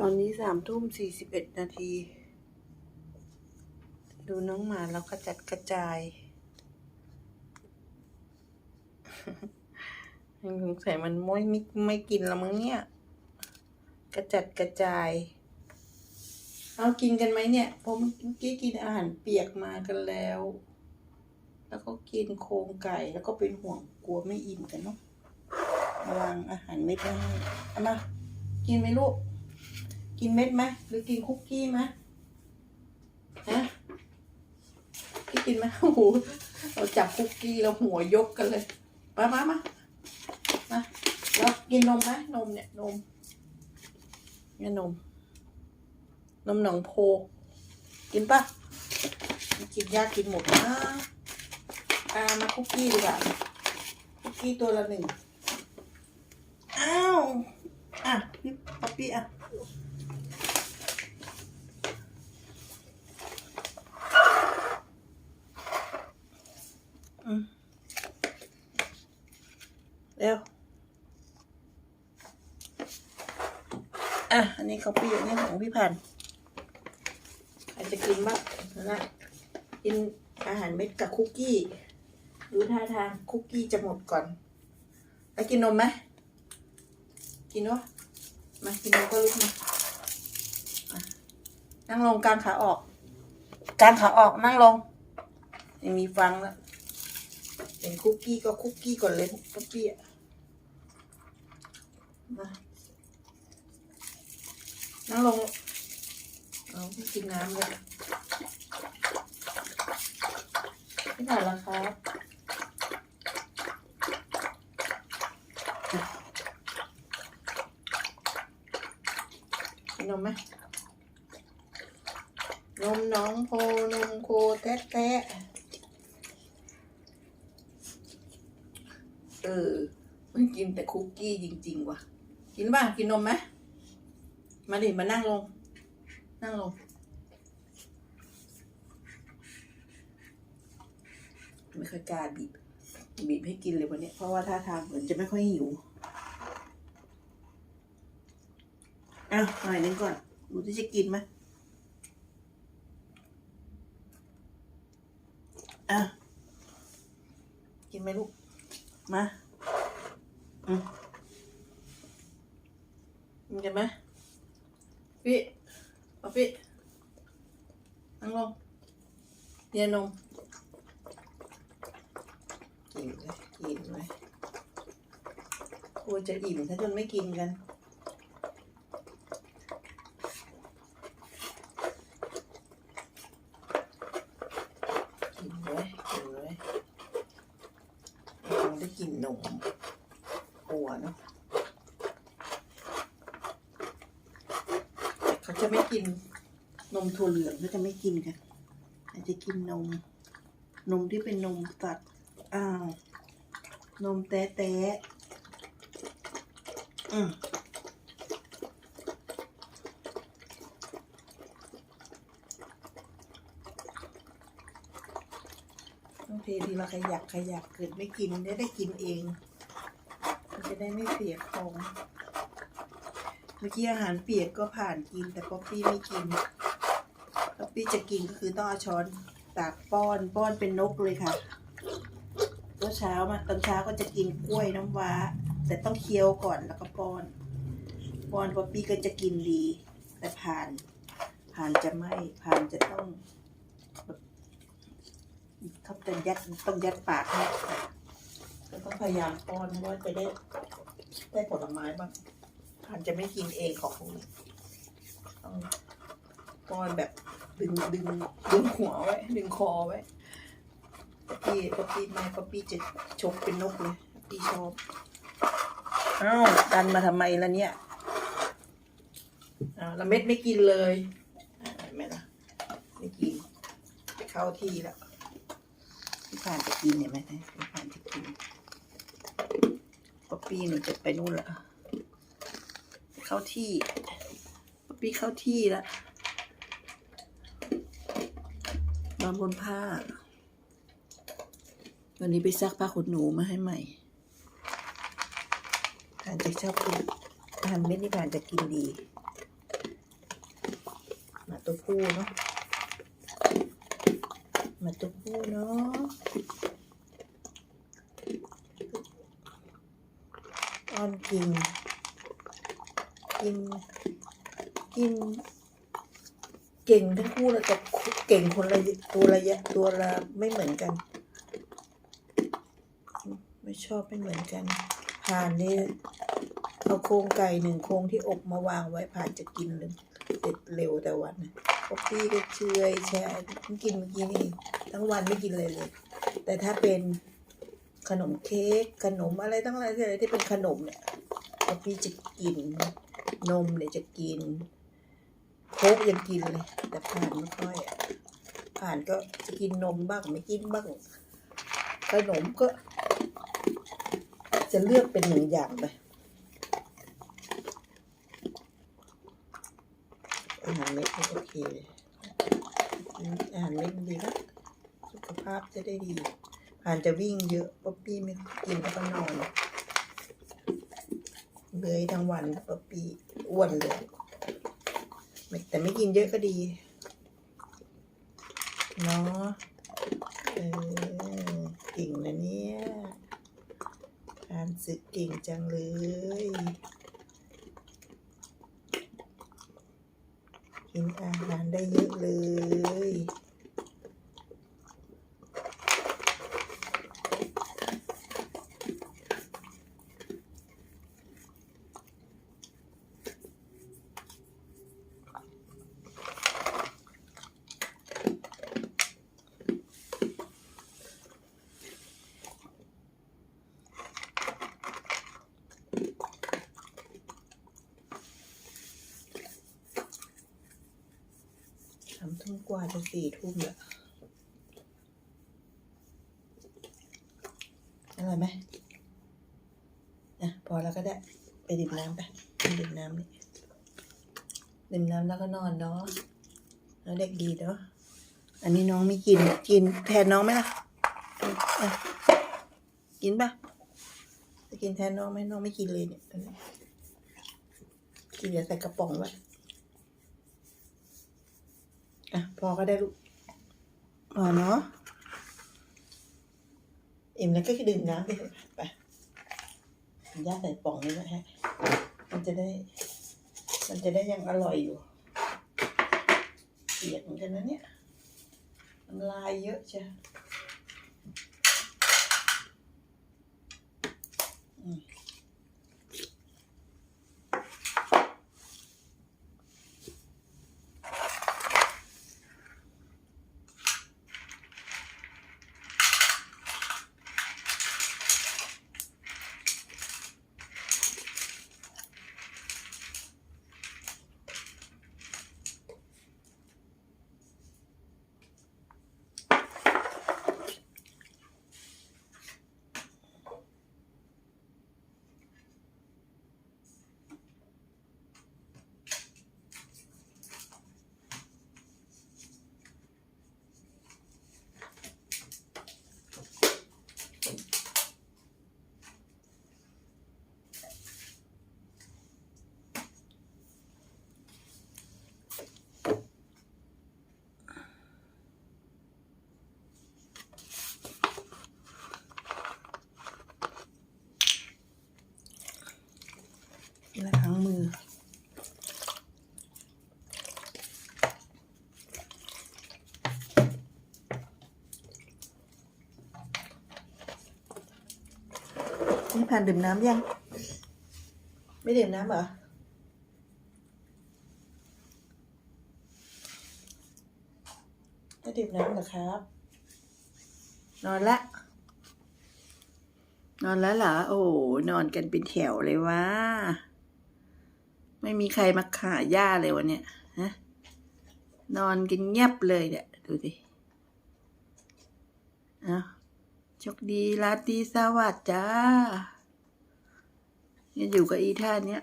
ตอนนี้สามทุ่มสี่สิบเอ็ดนาที ดูน้องหมาแล้วกระจัดกระจายสงสัยมันไม่ไม่ไม่กินแล้วมั้งเนี่ย กระจัดกระจาย เอากินกันไหมเนี่ยผมเมื่อกี้กินอาหารเปียกมากันแล้ว แล้วก็กินโครงไก่แล้วก็เป็นห่วงกลัวไม่อิ่มกันเนาะมาวางอาหารเม็ดไว้ให้เอามากินไหมลูก กินเม็ดไหมหรือกินคุกกี้ไหมฮะพี่กินไหมโอ้โหเราจับคุกกี้แล้วหัวยกกันเลย มามามามาแล้วกินนมไหมนมเนี่ยนมเนี่ยนม นมหนองโพ กินปะกินยากกินหมดนะอามาคุกกี้ดีกว่าคุกกี้ตัวละหนึ่งอ้าว อะพี่ป๊อปปี้อะ อืมเร็ว อะ อันนี้เขาปี้อันนี้ของพี่พันธุ์ใครจะกินบ้างนะกินอาหารเม็ดกับคุกกี้ ดูท่าทางคุกกี้จะหมดก่อน แล้วกินนมไหม กินวะมากินนมก็ลุกมานั่งลงกลางขาออก กลางขาออกนั่งลงยังมีฟังแล้วเป็นคุกกี้ก็คุกกี้ก่อนเลยคุกกี้อะมา นั่งลงเอาไม่กินน้ำเลยไม่ผ่านแล้วครับกินนมไหมนมน้องโพนมโคแท้แท้เออมันกินแต่คุกกี้จริง ๆ ว่ะ กินบ้างกินนมไหม มาดิมานั่งลง นั่งลง ไม่ค่อยกล้าบีบ บีบให้กินเลยวันนี้ เพราะว่าท่าทางเหมือนจะไม่ค่อยหิวอ้าวหน่อยนึงก่อน ดูที่จะกินไหมอะ กินไหมลูก มา อืมกินกันไหม พี่ป๊อปปี้นั่งลงเรียนนมกินเลยกินเลยกลัวจะอิ่มถ้าจนไม่กินกันกินเลยกินเลยคงได้กินนมกลัวเนาะแต่เขา จะไม่กินนมถั่วเหลืองเขาจะไม่กินกันเขาจะกินนม นมที่เป็นนมสัตว์อ้าวนมแต๊ะแต๊ะอืมต้องเททีละขยักขยักเกิดไม่กินได้ได้กินเอง มันจะได้ไม่เสียของ มื่อกี้อาหารเปียกก็ผ่านกินแต่ป๊อปปี้ไม่กิน ป๊อปปี้จะกินก็คือต้องเอาช้อนตักป้อนป้อนเป็นนกเลยค่ะเมื่อเช้ามาตอนเช้าก็จะกินกล้วยน้ำว้า แต่ต้องเคี้ยวก่อนแล้วก็ป้อน ป้อนป๊อปปี้ก็จะกินดี แต่ผ่าน ผ่านจะไม่ผ่านจะต้องเขาจะยัดต้องยัดปากให้ต้องพยายามป้อนเพราะว่าจะได้ได้ผลไม้บ้าง ผ่านจะไม่กินเองของพวกนี้ต้องป้อนแบบดึงดึงดึงหัวไว้ ดึงคอไว้ป๊อปปี้ป๊อปปี้ไม่ป๊อปปี้จะชกเป็นนกเลยป๊อปปี้ชอบอ้าวดันมาทำไมล่ะเนี่ยอ้าวแล้วเม็ดไม่กินเลยอ่าเห็นไหมล่ะไม่กินเข้าที่แล้วพี่ผ่านจะกินเห็นไหมพี่ผ่านจะกินป๊อปปี้หนูจะไปนู่นละ เข้าที่ป๊อปปี้เข้าที่แล้วนอนบนผ้า วันนี้ไปซักผ้าขนหนูมาให้ใหม่ผ่านจะชอบกินอาหารเม็ดนี่ผ่านจะกินดีผู้เนาะ มาตัวผู้เนาะอ้อนกิน กิน กิน เก่งทั้งคู่เลยแต่เก่งคนละตัวระยะตัวละไม่เหมือนกัน ไม่ชอบไม่เหมือนกันผ่านนี่เอาโครงไก่หนึ่งโครงที่อบมาวางไว้ผ่านจะกินเลยเสร็จเร็วแต่วันนะพวกพี่ก็เชยแช่เพิ่งกินเมื่อกี้นี่ทั้งวันไม่กินเลยเลย แต่ถ้าเป็นขนมเค้กขนมอะไรตั้งอะไรที่เป็นขนมเนี่ยพวกพี่จะกิน นมเนี่ยจะกินโค้กยังกินเลย แต่ผ่านไม่ค่อยอะผ่านก็จะกินนมบ้างไม่กินบ้างขนมก็ จะเลือกเป็นหนึ่งอย่างไปอาหารเม็ดโอเคเลยอาหารเม็ดดีนะสุขภาพจะได้ดีผ่านจะวิ่งเยอะป๊อปปี้ไม่กินแล้วก็นอน เลยทั้งวันปปีอ้วนเลยแต่ไม่กินเยอะก็ดี เนาะเออเก่งนะเนี่ยอ่านสึกเก่งจังเลยกินอาหารได้เยอะเลย สามทุ่มกว่าจะสี่ทุ่มแล้วอร่อยไหมอะพอแล้วก็ได้ ไปดื่มน้ำไปไปดื่มน้ำนี่ดื่มน้ำแล้วก็นอนเนาะแล้วเด็กดีเนาะอันนี้น้องไม่กิน กินแทนน้องไหมล่ะ กินปะจะกินแทนน้องไหมน้องไม่กินเลยเนี่ยกินเดี๋ยวใส่กระป๋องไว้ อะพอก็ได้ลูกพอเนาะอิ่มแล้วก็ดื่มน้ำไปไปย่าใส่ป่องนี้ไว้ให้มันจะได้ มันจะได้ยังอร่อยอยู่เปียกเหมือนกันนะเนี่ยน้ำลายเยอะจ้ะ นี่ผ่านดื่มน้ำยัง ไม่ดื่มน้ำเหรอไม่ดื่มน้ำเหรอครับ นอนละ นอนแล้วเหรอ โอ้นอนกันเป็นแถวเลยว่า ไม่มีใครมาขาหญ้าเลยวันเนี้ยฮะนอนกันเงียบเลยเนี่ยดูดิเอา โชคดีราตรีสวัสดิ์จ้านี่อยู่กับอีท่าเนี้ย